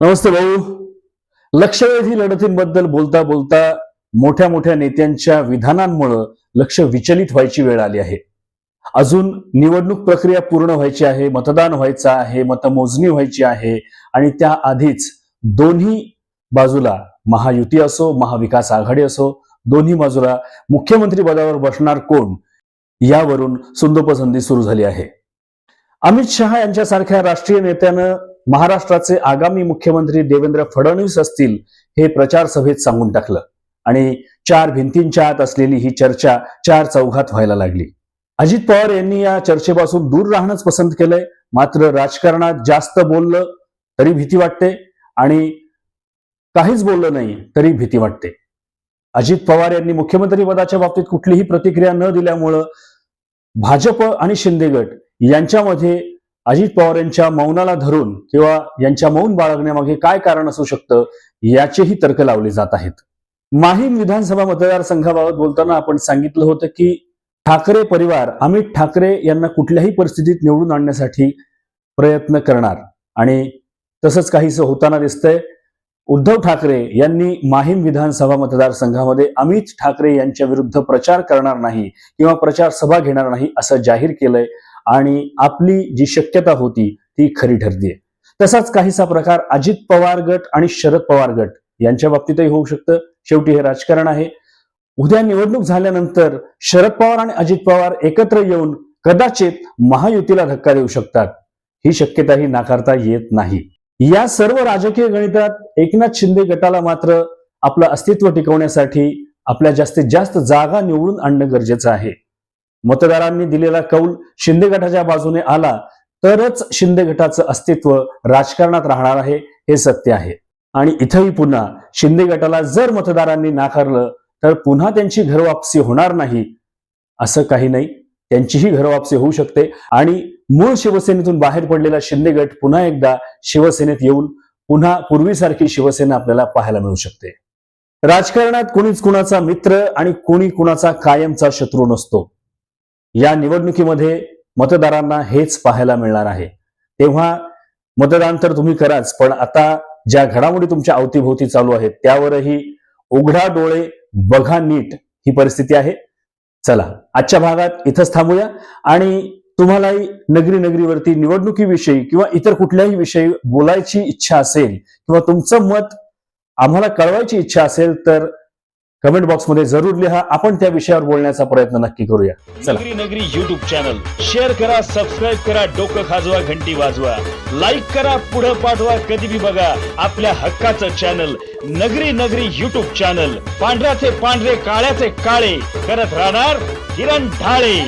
नमस्ते भाऊ. लक्षवेधी लढतींबद्दल बोलता बोलता मोठ्या मोठ्या नेत्यांच्या विधानांमुळं लक्ष विचलित व्हायची वेळ आली आहे. अजून निवडणूक प्रक्रिया पूर्ण व्हायची आहे मतदान व्हायचं आहे मतमोजणी व्हायची आहे आणि त्या आधीच दोन्ही बाजूला महायुती असो महाविकास आघाडी असो दोन्ही बाजूला मुख्यमंत्री पदावर बसणार कोण यावरून सुंदोपसंधी सुरू झाली आहे. अमित शहा यांच्यासारख्या राष्ट्रीय नेत्यानं महाराष्ट्राचे आगामी मुख्यमंत्री देवेंद्र फडणवीस असतील हे प्रचार सभेत सांगून टाकलं. आणि चार भिंतींच्या आत असलेली ही चर्चा चार चौघात व्हायला लागली. अजित पवार यांनी या चर्चेपासून दूर राहणंच पसंत केलंय. मात्र राजकारणात जास्त बोललं तरी भीती वाटते आणि काहीच बोललं नाही तरी भीती वाटते. अजित पवार यांनी मुख्यमंत्री पदाच्या बाबतीत कुठलीही प्रतिक्रिया न दिल्यामुळं भाजप आणि शिंदे गट यांच्यामध्ये अजित पवार यांच्या मौनाला धरून किंवा यांच्या मौन बाळगण्यामागे काय कारण असू शकतं याचेही तर्क लावले जात आहेत. माहीम विधानसभा मतदारसंघाबाबत बोलताना आपण सांगितलं होतं की ठाकरे परिवार अमित ठाकरे यांना कुठल्याही परिस्थितीत निवडून आणण्यासाठी प्रयत्न करणार. आणि तसंच काहीसं होताना दिसतंय उद्धव ठाकरे यांनी माहीम विधानसभा मतदारसंघामध्ये अमित ठाकरे यांच्या विरुद्ध प्रचार करणार नाही किंवा प्रचार सभा घेणार नाही असं जाहीर केलंय. आणि आपली जी शक्यता होती ती खरी ठरतीये. तसाच काहीसा प्रकार अजित पवार गट आणि शरद पवार गट यांच्या बाबतीतही होऊ शकतं. शेवटी हे राजकारण आहे. उद्या निवडणूक झाल्यानंतर शरद पवार आणि अजित पवार एकत्र येऊन कदाचित महायुतीला धक्का देऊ शकतात. ही शक्यताही नाकारता येत नाही. या सर्व राजकीय गणितात एकनाथ शिंदे गटाला मात्र आपलं अस्तित्व टिकवण्यासाठी आपल्या जास्तीत जास्त जागा निवडून आणणं गरजेचं आहे. मतदारांनी दिलेला कौल शिंदे गटाच्या बाजूने आला तरच शिंदे गटाचं अस्तित्व राजकारणात राहणार आहे हे सत्य आहे. आणि इथंही पुन्हा शिंदे गटाला जर मतदारांनी नाकारलं तर पुन्हा त्यांची घरवापसी होणार नाही असं काही नाही. त्यांचीही घरवापसी होऊ शकते. आणि मूळ शिवसेनेतून बाहेर पडलेला शिंदे गट पुन्हा एकदा शिवसेनेत येऊन पुन्हा पूर्वीसारखी शिवसेना आपल्याला पाहायला मिळू शकते. राजकारणात कुणीच कुणाचा मित्र आणि कुणी कुणाचा कायमचा शत्रू नसतो. या निवडणुकीमध्ये मतदारांना हेच पाहायला मिळणार आहे. तेव्हा मतदान तर तुम्ही कराच पण आता ज्या घडामोडी तुमच्या अवतीभोवती चालू आहेत त्यावरही उघडा डोळे बघा नीट ही परिस्थिती आहे. चला आजच्या भागात इथंच थांबूया आणि तुम्हालाही नगरी नगरीवरती निवडणुकीविषयी किंवा इतर कुठल्याही विषयी बोलायची इच्छा असेल किंवा तुमचं मत आम्हाला कळवायची इच्छा असेल तर कमेंट बॉक्समध्ये जरूर लिहा. आपण त्या विषयावर बोलण्याचा प्रयत्न नक्की करूया. Nagari Nagari YouTube channel share करा सबस्क्राईब करा डोकं खाजवा घंटी वाजवा. लाईक करा पुढं पाठवा कधी बी बघा. आपल्या हक्काचं चॅनल नगरी नगरी युट्यूब चॅनल पांढऱ्याचे पांढरे काळ्याचे काळे. करत राहणार किरण ढाळे.